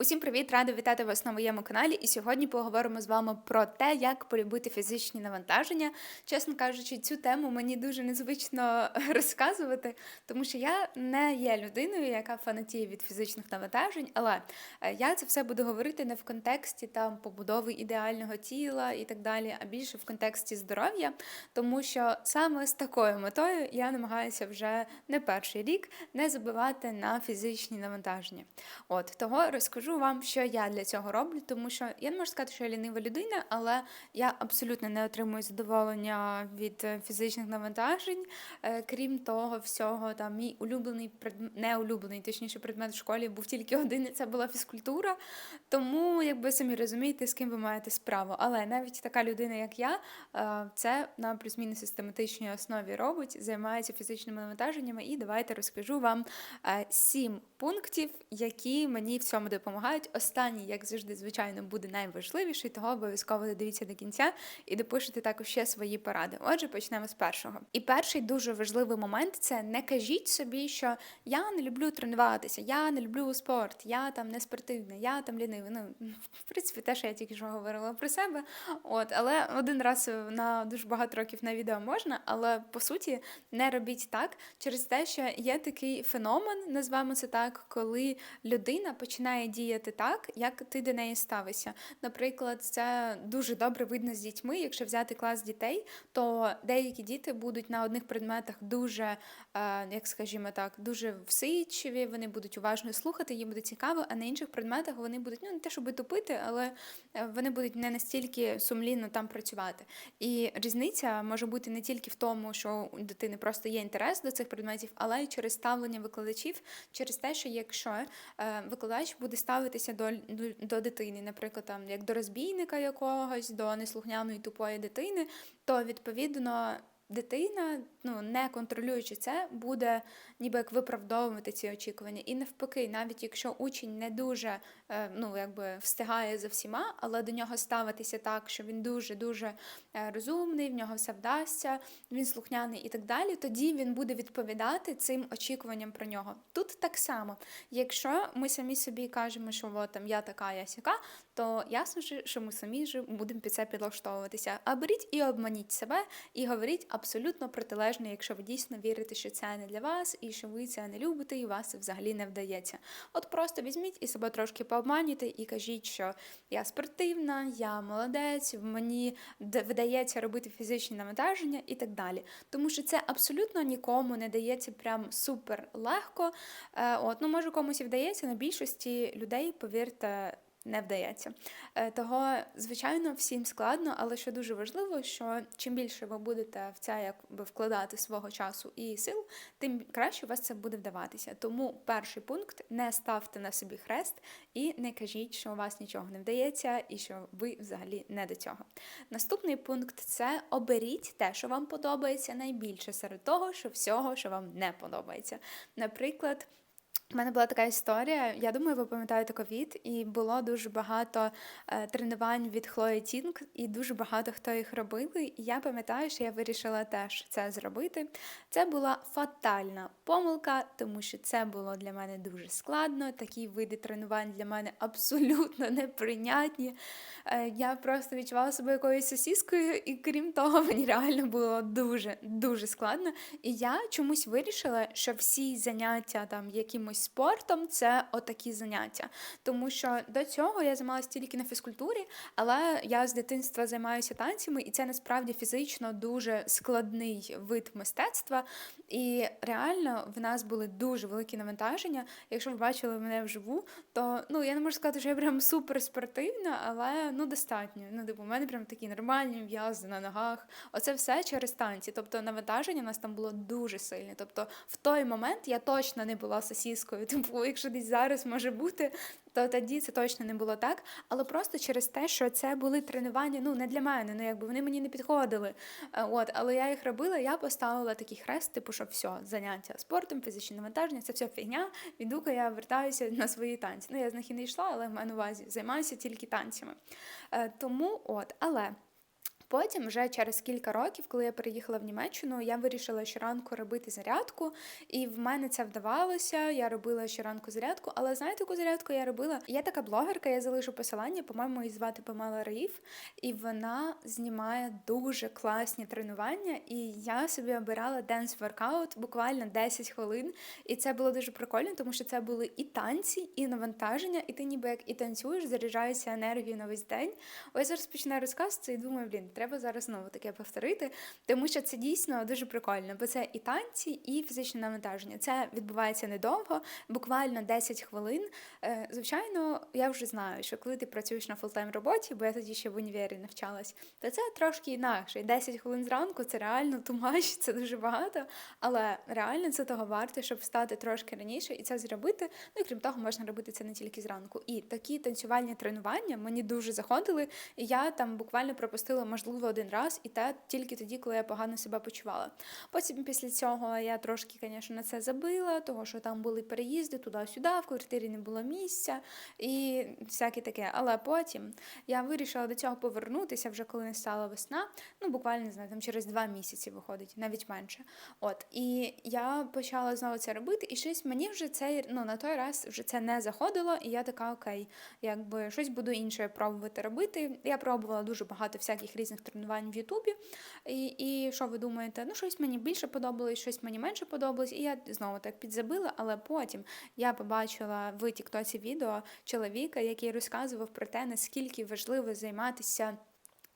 Усім привіт! Рада вітати вас на моєму каналі. І сьогодні поговоримо з вами про те, як полюбити фізичні навантаження. Чесно кажучи, цю тему мені дуже незвично розказувати, тому що я не є людиною, яка фанатіє від фізичних навантажень, але е, я це все буду говорити не в контексті там побудови ідеального тіла і так далі, а більше в контексті здоров'я, тому що саме з такою метою я намагаюся вже не перший рік не забивати на фізичні навантаження. От того розкажу вам, що я для цього роблю, тому що я не можу сказати, що я лінива людина, але я абсолютно не отримую задоволення від е, фізичних навантажень. Е, Крім того, всього там мій улюблений предмет, не улюблений, точніше, предмет в школі був тільки один, і це була фізкультура. Тому, якби самі розумієте, з ким ви маєте справу. Але навіть така людина, як я, е, це на плюс-мінус систематичній основі робить, займається фізичними навантаженнями. І давайте розкажу вам сім пунктів, які мені в цьому допомагають. Останній, як завжди, звичайно, буде найважливіший, того обов'язково додивіться до кінця і допишете також ще свої поради. Отже, почнемо з першого. І перший дуже важливий момент це не кажіть собі, що я не люблю тренуватися, я не люблю спорт, я там не спортивна, я там лінивий. Ну, в принципі, те, що я тільки що говорила про себе. От, але один раз на дуже багато років на відео можна, але по суті не робіть так через те, що є такий феномен, назвемо це так, коли людина починає діяти так, як ти до неї ставишся. Наприклад, це дуже добре видно з дітьми. Якщо взяти клас дітей, то деякі діти будуть на одних предметах дуже, е, як скажімо так, дуже всичиві, вони будуть уважно слухати, їм буде цікаво, а на інших предметах вони будуть ну не те, щоб тупити, але е, вони будуть не настільки сумлінно там працювати. І різниця може бути не тільки в тому, що у дитини просто є інтерес до цих предметів, але й через ставлення викладачів, через те, що якщо е, викладач буде ставитися до, до, дитини, наприклад, там як до розбійника якогось, до неслухняної тупої дитини, то відповідно. Дитина, ну не контролюючи це, буде ніби як виправдовувати ці очікування. І навпаки, навіть якщо учень не дуже е, ну, якби встигає за всіма, але до нього ставитися так, що він дуже-дуже е, розумний, в нього все вдасться, він слухняний і так далі, тоді він буде відповідати цим очікуванням про нього. Тут так само, якщо ми самі собі кажемо, що от, там я така, я сяка, то ясно, що ми самі ж будемо під це підлаштовуватися. А беріть і обманіть себе, і говоріть абсолютно протилежне, якщо ви дійсно вірите, що це не для вас, і що ви це не любите, і вас це взагалі не вдається. От просто візьміть і себе трошки пообманюйте, і кажіть, що я спортивна, я молодець, мені вдається робити фізичні навантаження і так далі. Тому що це абсолютно нікому не дається прям супер легко. Е, от, ну може комусь і вдається, але більшості людей, повірте не вдається. Е, того, звичайно, всім складно, але що дуже важливо, що чим більше ви будете в це якби вкладати свого часу і сил, тим краще у вас це буде вдаватися. Тому перший пункт не ставте на собі хрест і не кажіть, що у вас нічого не вдається і що ви взагалі не до цього. Наступний пункт це оберіть те, що вам подобається найбільше серед того, що всього, що вам не подобається. Наприклад. У мене була така історія. Я думаю, ви пам'ятаєте ковід, і було дуже багато е, тренувань від Хлої Тінг, і дуже багато хто їх робили. І я пам'ятаю, що я вирішила теж це зробити. Це була фатальна помилка, тому що це було для мене дуже складно. Такі види тренувань для мене абсолютно неприйнятні. Е, я просто відчувала себе якоюсь сосіскою, і крім того, мені реально було дуже дуже складно. І я чомусь вирішила, що всі заняття там якимось якимось спортом, це отакі заняття. Тому що до цього я займалася тільки на фізкультурі, але я з дитинства займаюся танцями, і це насправді фізично дуже складний вид мистецтва. І реально в нас були дуже великі навантаження. Якщо ви бачили мене вживу, то ну я не можу сказати, що я прям супер спортивна, але ну достатньо. Ну, типу, у мене прям такі нормальні м'язи на ногах. Оце все через танці. Тобто навантаження у нас там було дуже сильне. Тобто, в той момент я точно не була сосіскою англійською. Типу, якщо десь зараз може бути, то тоді це точно не було так. Але просто через те, що це були тренування, ну не для мене, ну якби вони мені не підходили. Е, от, але я їх робила, я поставила такий хрест, типу, що все, заняття спортом, фізичне навантаження, це все фігня. Віду-ка я вертаюся на свої танці. Ну я з них і не йшла, але в мене увазі займаюся тільки танцями. Е, тому от, але. Потім, вже через кілька років, коли я переїхала в Німеччину, я вирішила щоранку робити зарядку, і в мене це вдавалося. Я робила щоранку зарядку, але знаєте, яку зарядку я робила? Я така блогерка, я залишу посилання, по-моєму, її звати Памела Раїв, і вона знімає дуже класні тренування. І я собі обирала денс воркаут буквально 10 хвилин. І це було дуже прикольно, тому що це були і танці, і навантаження, і ти ніби як і танцюєш, заряджаєшся енергією на весь день. Ось зараз починаю розказ це і думаю, блін, треба зараз знову таке повторити, тому що це дійсно дуже прикольно, бо це і танці, і фізичне навантаження. Це відбувається недовго, буквально 10 хвилин. Е, звичайно, я вже знаю, що коли ти працюєш на фултайм роботі, бо я тоді ще в універі навчалась, то це трошки інакше. 10 хвилин зранку це реально тумач, це дуже багато, але реально це того варте, щоб встати трошки раніше і це зробити. Ну і крім того, можна робити це не тільки зранку. І такі танцювальні тренування мені дуже заходили. І я там буквально пропустила, можливо, один раз, і те тільки тоді, коли я погано себе почувала. Потім після цього я трошки, звісно, на це забила, того що там були переїзди туди-сюди, в квартирі не було місця і всяке таке. Але потім я вирішила до цього повернутися, вже коли не стала весна. Ну, буквально не знаю, там через два місяці виходить, навіть менше. От і я почала знову це робити, і щось мені вже це ну на той раз вже це не заходило, і я така окей, якби щось буду інше пробувати робити. Я пробувала дуже багато всяких різних тренувань в Ютубі. І і що ви думаєте? Ну, щось мені більше подобалось, щось мені менше подобалось. І я знову так підзабила, але потім я побачила в Тіктоці відео чоловіка, який розказував про те, наскільки важливо займатися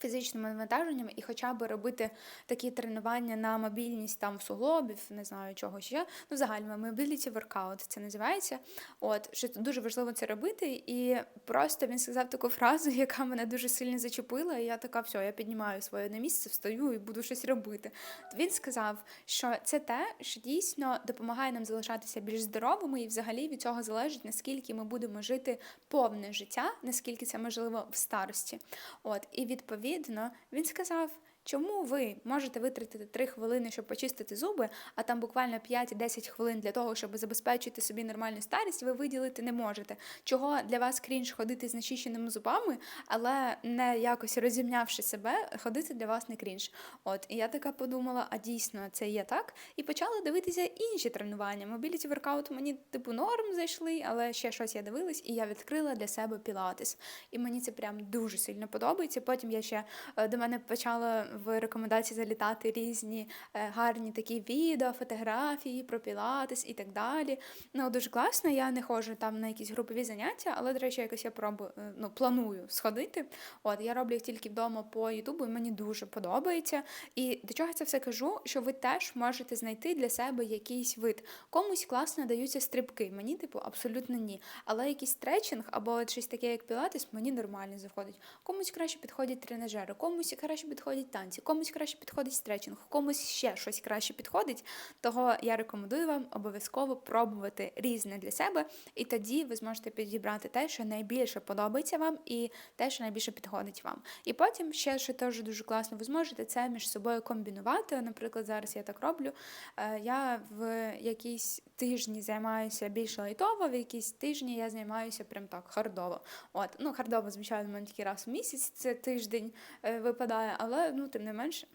фізичними навантаженнями і хоча б робити такі тренування на мобільність там суглобів, не знаю чого ще. Ну, загально mobility workout це називається. От що дуже важливо це робити. І просто він сказав таку фразу, яка мене дуже сильно зачепила. І я така, все, я піднімаю своє на місце, встаю і буду щось робити. Він сказав, що це те, що дійсно допомагає нам залишатися більш здоровими, і взагалі від цього залежить наскільки ми будемо жити повне життя, наскільки це можливо в старості. От і відповідно відповідно, він сказав, Чому ви можете витратити 3 хвилини, щоб почистити зуби, а там буквально 5-10 хвилин для того, щоб забезпечити собі нормальну старість, ви виділити не можете? Чого для вас крінж ходити з начищеними зубами, але не якось розімнявши себе, ходити для вас не крінж? От і я така подумала, а дійсно це є так. І почала дивитися інші тренування. Мобіліті воркаут мені типу норм зайшли, але ще щось я дивилась, і я відкрила для себе пілатес. І мені це прям дуже сильно подобається. Потім я ще е, до мене почала в рекомендації залітати різні е, гарні такі відео, фотографії про пілатес і так далі. Ну, дуже класно. Я не ходжу там на якісь групові заняття, але, до речі, якось я пробую, е, ну, планую сходити. От я роблю їх тільки вдома по Ютубу, і мені дуже подобається. І до чого я це все кажу? Що ви теж можете знайти для себе якийсь вид. Комусь класно даються стрибки. Мені, типу, абсолютно ні. Але якийсь стретчинг або щось таке, як пілатес, мені нормально заходить. Комусь краще підходять тренажери, комусь краще підходять танці танці, комусь краще підходить стретчинг, комусь ще щось краще підходить. Того я рекомендую вам обов'язково пробувати різне для себе, і тоді ви зможете підібрати те, що найбільше подобається вам, і те, що найбільше підходить вам. І потім ще що теж дуже класно, ви зможете це між собою комбінувати. Наприклад, зараз я так роблю. Е, я в якісь тижні займаюся більш лайтово, в якісь тижні я займаюся прям так хардово. От, ну хардово, звичайно, в тільки раз в місяць, це тиждень е, випадає, але ну тим не менше.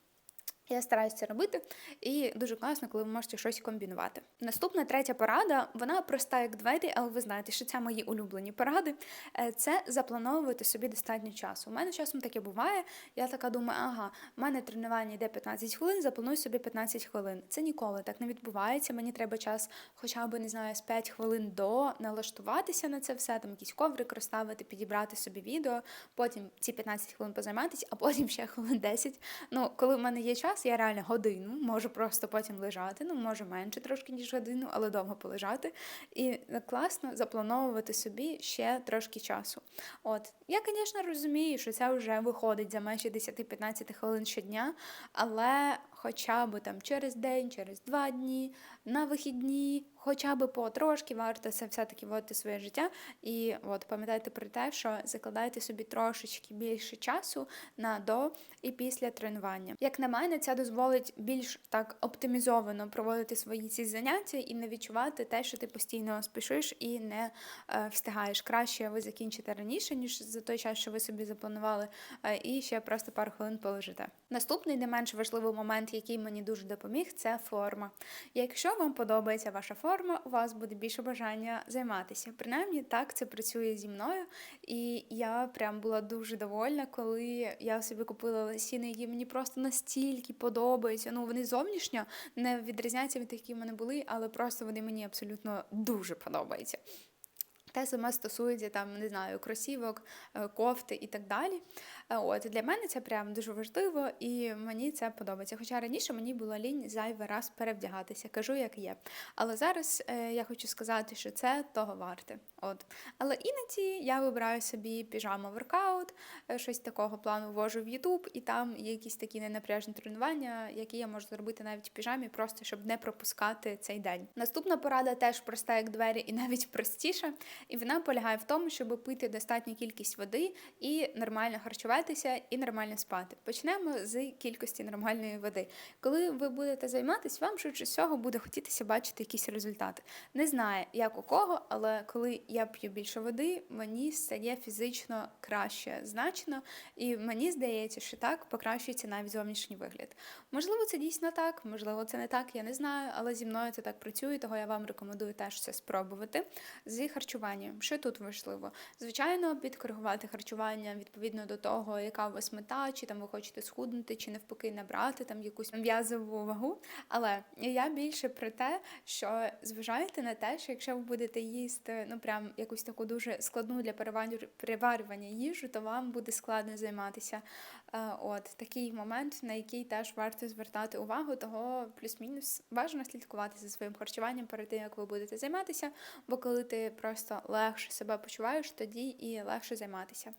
Я стараюся це робити, і дуже класно, коли ви можете щось комбінувати. Наступна третя порада, вона проста як двері, але ви знаєте, що це мої улюблені поради. Е, це заплановувати собі достатньо часу. У мене часом таке буває. Я така думаю, ага, в мене тренування йде 15 хвилин, запланую собі 15 хвилин. Це ніколи так не відбувається. Мені треба час, хоча б не знаю, з 5 хвилин до налаштуватися на це все, там якийсь коврик розставити, підібрати собі відео, потім ці 15 хвилин позайматися, а потім ще хвилин 10. Ну, коли в мене є час я реально годину можу просто потім лежати, ну може менше трошки, ніж годину, але довго полежати. І класно заплановувати собі ще трошки часу. От, я, звісно, розумію, що це вже виходить за межі 10-15 хвилин щодня, але хоча б там через день, через два дні, на вихідні, хоча б потрошки варто це все-таки вводити своє життя. І от пам'ятайте про те, що закладайте собі трошечки більше часу на до і після тренування. Як на мене, це дозволить більш так оптимізовано проводити свої ці заняття і не відчувати те, що ти постійно спішиш і не е, встигаєш. Краще ви закінчите раніше, ніж за той час, що ви собі запланували, е, і ще просто пару хвилин полежите. Наступний не менш важливий момент, який мені дуже допоміг, це форма. Якщо вам подобається ваша форма, у вас буде більше бажання займатися. Принаймні, так це працює зі мною, і я прям була дуже довольна, коли я собі купила лосіни, які мені просто настільки подобаються. Ну вони зовнішньо не відрізняються від тих, які в мене були, але просто вони мені абсолютно дуже подобаються. Те саме стосується там, не знаю, кросівок, е, кофти і так далі. Е, от для мене це прям дуже важливо, і мені це подобається. Хоча раніше мені було лінь зайвий раз перевдягатися, кажу, як є. Але зараз е, я хочу сказати, що це того варте. От. Але іноді я вибираю собі піжаму воркаут, е, щось такого плану ввожу в Ютуб, і там є якісь такі ненапряжні тренування, які я можу зробити навіть в піжамі, просто щоб не пропускати цей день. Наступна порада теж проста, як двері, і навіть простіша. І вона полягає в тому, щоб пити достатню кількість води і нормально харчуватися, і нормально спати. Почнемо з кількості нормальної води. Коли ви будете займатися, вам швидше всього буде хотітися бачити якісь результати. Не знаю, як у кого, але коли я п'ю більше води, мені стає фізично краще значно, і мені здається, що так покращується навіть зовнішній вигляд. Можливо, це дійсно так, можливо, це не так, я не знаю, але зі мною це так працює, того я вам рекомендую теж це спробувати з харчуванням. Що тут важливо? Звичайно, підкоригувати харчування відповідно до того, яка у вас мета, чи там ви хочете схуднути, чи навпаки набрати там якусь м'язову вагу. Але я більше про те, що зважайте на те, що якщо ви будете їсти, ну прям якусь таку дуже складну для переварювання їжу, то вам буде складно займатися. Е, от такий момент, на який теж варто звертати увагу, того плюс-мінус бажано слідкувати за своїм харчуванням перед тим, як ви будете займатися. Бо коли ти просто легше себе почуваєш, тоді і легше займатися.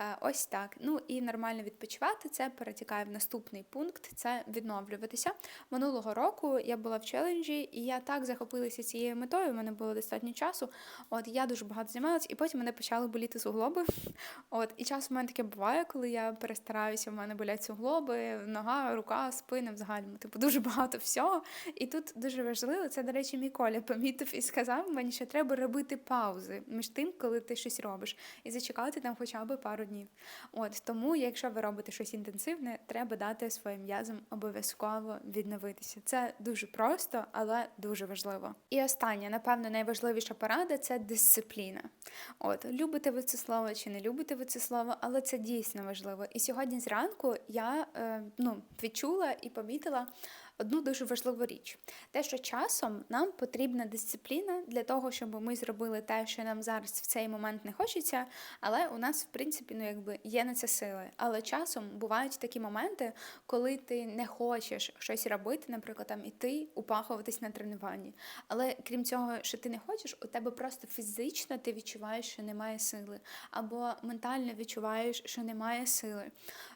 Е, ось так. Ну і нормально відпочивати це перетікає в наступний пункт це відновлюватися. Минулого року я була в челенджі, і я так захопилася цією метою. У мене було достатньо часу. От я дуже багато займалася, і потім мене почали боліти суглоби. От, і часом у мене таке буває, коли я перестараюся, в мене болять суглоби, нога, рука, спина взагалі. Типу дуже багато всього. І тут дуже важливо, це, до речі, мій Коля помітив і сказав мені, що треба робити паузи між тим, коли ти щось робиш, і зачекати там хоча б пару днів. От тому, якщо ви робите щось інтенсивне, треба дати своїм м'язам обов'язково відновитися. Це дуже просто, але дуже важливо. І останнє, напевно, найважливіша порада це дисципліна. От, любите ви це слово чи не любите ви це слово, але це дійсно важливо. І сьогодні зранку я е, ну, відчула і помітила одну дуже важливу річ: те, що часом нам потрібна дисципліна для того, щоб ми зробили те, що нам зараз в цей момент не хочеться, але у нас, в принципі, ну якби є на це сили. Але часом бувають такі моменти, коли ти не хочеш щось робити, наприклад, там іти, упахуватись на тренуванні. Але крім цього, що ти не хочеш, у тебе просто фізично ти відчуваєш, що немає сили, або ментально відчуваєш, що немає сили.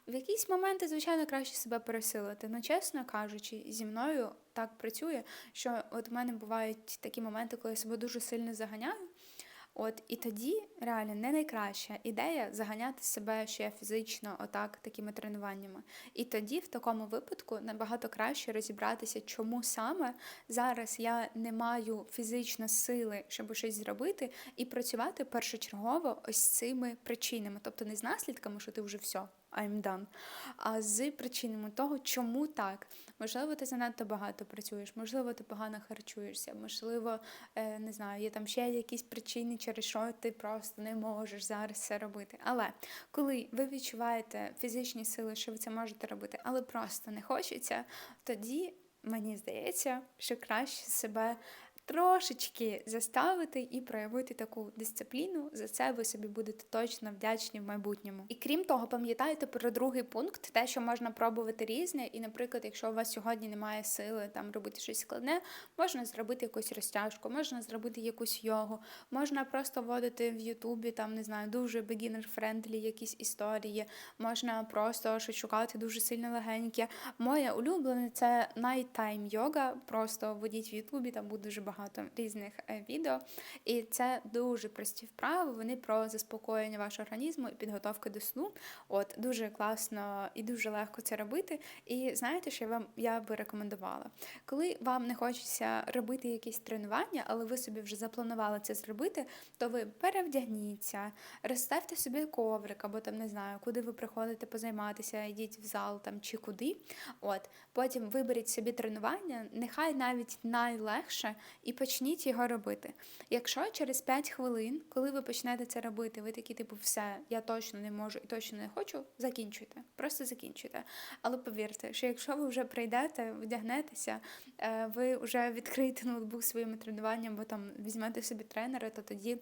В якісь моменти, звичайно, краще себе пересилити. Ну, чесно кажучи, зі мною так працює, що от в мене бувають такі моменти, коли я себе дуже сильно заганяю. От і тоді реально не найкраща ідея заганяти себе ще фізично, отак, такими тренуваннями. І тоді, в такому випадку, набагато краще розібратися, чому саме зараз я не маю фізично сили, щоб щось зробити, і працювати першочергово ось цими причинами, тобто не з наслідками, що ти вже все. I'm done, а з причинами того, чому так. Можливо, ти занадто багато працюєш, можливо, ти погано харчуєшся, можливо, е, не знаю, є там ще якісь причини, через що ти просто не можеш зараз це робити. Але коли ви відчуваєте фізичні сили, що ви це можете робити, але просто не хочеться, тоді мені здається, що краще себе трошечки заставити і проявити таку дисципліну. За це ви собі будете точно вдячні в майбутньому. І крім того, пам'ятайте про другий пункт, те, що можна пробувати різне. І, наприклад, якщо у вас сьогодні немає сили там робити щось складне, можна зробити якусь розтяжку, можна зробити якусь йогу, можна просто вводити в Ютубі там, не знаю, дуже beginner-friendly якісь історії, можна просто щось шукати дуже сильно легеньке. Моє улюблене це nighttime йога. Просто введіть в Ютубі, там буде дуже багато різних е, відео. І це дуже прості вправи. Вони про заспокоєння вашого організму і підготовку до сну. От дуже класно і дуже легко це робити. І знаєте, що я вам я би рекомендувала, коли вам не хочеться робити якісь тренування, але ви собі вже запланували це зробити, то ви перевдягніться, розставте собі коврик, або там не знаю, куди ви приходите позайматися, йдіть в зал там чи куди. От потім виберіть собі тренування, нехай навіть найлегше, і почніть його робити. Якщо через 5 хвилин, коли ви почнете це робити, ви такі, типу, все, я точно не можу і точно не хочу, закінчуйте. Просто закінчуйте. Але повірте, що якщо ви вже прийдете, вдягнетеся, е, ви вже відкриєте ноутбук своїми тренуваннями, бо там візьмете собі тренера, то тоді.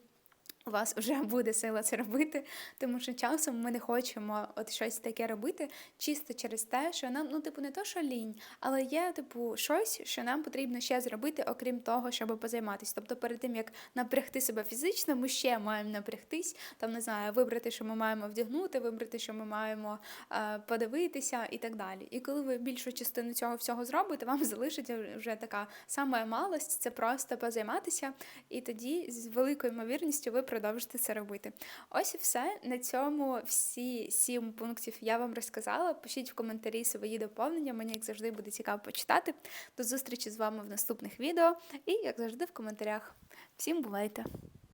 У вас вже буде сила це робити, тому що часом ми не хочемо от щось таке робити чисто через те, що нам, ну, типу, не то, що лінь, але є, типу, щось, що нам потрібно ще зробити, окрім того, щоб позайматися. Тобто, перед тим як напрягти себе фізично, ми ще маємо напрягтись, там не знаю, вибрати, що ми маємо вдягнути, вибрати, що ми маємо е, подивитися і так далі. І коли ви більшу частину цього всього зробите, вам залишиться вже така сама малость, це просто позайматися, і тоді з великою ймовірністю ви продовжите це робити. Ось і все. На цьому всі сім пунктів я вам розказала. Пишіть в коментарі свої доповнення. Мені, як завжди, буде цікаво почитати. До зустрічі з вами в наступних відео і, як завжди, в коментарях. Всім бувайте!